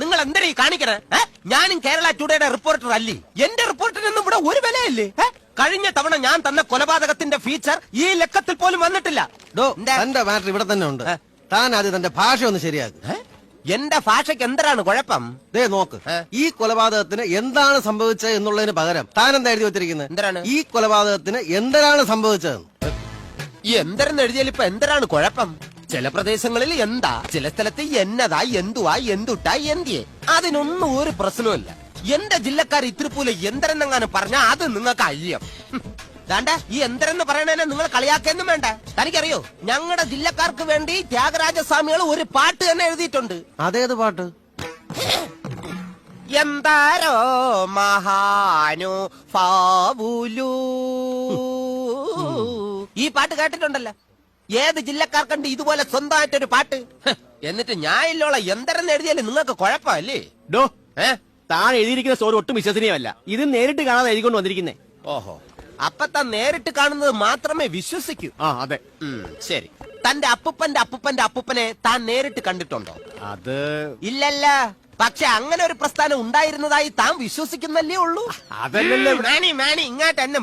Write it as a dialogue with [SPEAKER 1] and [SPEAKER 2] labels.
[SPEAKER 1] നിങ്ങൾ എന്തിനാ ഈ കാണിക്കണേ? ഞാനും കേരള ടുഡേയുടെ റിപ്പോർട്ടർ അല്ലേ? എന്റെ റിപ്പോർട്ടിനൊന്നും ഇവിടെ ഒരു വിലയില്ലേ? കഴിഞ്ഞ തവണ ഞാൻ തന്ന കൊലപാതകത്തിന്റെ ഫീച്ചർ ഈ ലക്കത്തിൽ പോലും വന്നിട്ടില്ല.
[SPEAKER 2] ഡോ
[SPEAKER 1] എന്താ?
[SPEAKER 2] തന്റെ മാറ്റർ ഇവിടെ തന്നെ ഉണ്ട്. താൻ ആദ്യം തന്റെ ഭാഷ ഒന്ന് ശരിയാക്ക്.
[SPEAKER 1] ഏ? എന്റെ ഭാഷയ്ക്ക് എന്തിനാണ് കുഴപ്പം?
[SPEAKER 2] ദേ നോക്ക്. ഈ കൊലപാതകത്തിന് എന്താണ് സംഭവിച്ചത് എന്നുള്ളതിന് പകരം താൻ എന്താ എഴുതി വെച്ചിരിക്കുന്നത്?
[SPEAKER 1] എന്താണ്
[SPEAKER 2] ഈ കൊലപാതകത്തിന് എന്തിനാണ് സംഭവിച്ചത്
[SPEAKER 1] ഈ എന്തരെന്ന് എഴുതിയാൽ ഇപ്പൊ എന്തരാണ് കുഴപ്പം? ചില പ്രദേശങ്ങളിൽ എന്താ ചില സ്ഥലത്ത് എന്നതാ എന്തുവാ എന്തുട്ടാ എന്തിയെ. അതിനൊന്നും ഒരു പ്രശ്നമില്ല എന്റെ ജില്ലക്കാർ ഇത്തിരിപ്പോലെ എന്തരെന്നെങ്ങാനും പറഞ്ഞാ അത് നിങ്ങൾക്ക് അയ്യം. വേണ്ട ഈ എന്തരെന്ന് പറയണേനെ നിങ്ങൾ കളിയാക്കൊന്നും വേണ്ട. തനിക്കറിയോ ഞങ്ങളുടെ ജില്ലക്കാർക്ക് വേണ്ടി ത്യാഗരാജസ്വാമികൾ ഒരു പാട്ട് തന്നെ എഴുതിയിട്ടുണ്ട്.
[SPEAKER 2] അതേത് പാട്ട്?
[SPEAKER 1] എന്താരോ മഹാനു ഫാവുലു. ഈ പാട്ട് കേട്ടിട്ടുണ്ടല്ലോ. ഏത് ജില്ലക്കാർക്കുണ്ട് ഇതുപോലെ സ്വന്തമായിട്ടൊരു പാട്ട്? എന്നിട്ട് ഞാൻ ഇല്ലോളെ എന്തരെന്ന് എഴുതിയാലും നിങ്ങൾക്ക് കുഴപ്പമല്ലേ?
[SPEAKER 3] ഡോ
[SPEAKER 1] ഏ?
[SPEAKER 3] താഴെ എഴുതിയിരിക്കുന്ന സ്റ്റോറി ഒട്ടും വിശ്വസനീയമല്ല. ഇത് നേരിട്ട് കാണാതെ എഴുതിക്കൊണ്ട് വന്നിരിക്കുന്നേ.
[SPEAKER 1] ഓഹോ. അപ്പൊ താൻ നേരിട്ട് കാണുന്നത് മാത്രമേ വിശ്വസിക്കൂ.
[SPEAKER 3] ആ അതെ.
[SPEAKER 1] ഉം, ശരി. തന്റെ അപ്പുപ്പന്റെ അപ്പുപ്പന്റെ അപ്പുപ്പനെ താൻ നേരിട്ട് കണ്ടിട്ടുണ്ടോ?
[SPEAKER 3] അത്
[SPEAKER 1] ഇല്ലല്ല. പക്ഷെ അങ്ങനെ ഒരു പ്രസ്ഥാനം ഉണ്ടായിരുന്നതായി താൻ വിശ്വസിക്കുന്നല്ലേ ഉള്ളൂ?
[SPEAKER 3] അതല്ലല്ലോ.
[SPEAKER 1] മാണി മാണി ഇങ്ങോട്ട് എന്നെ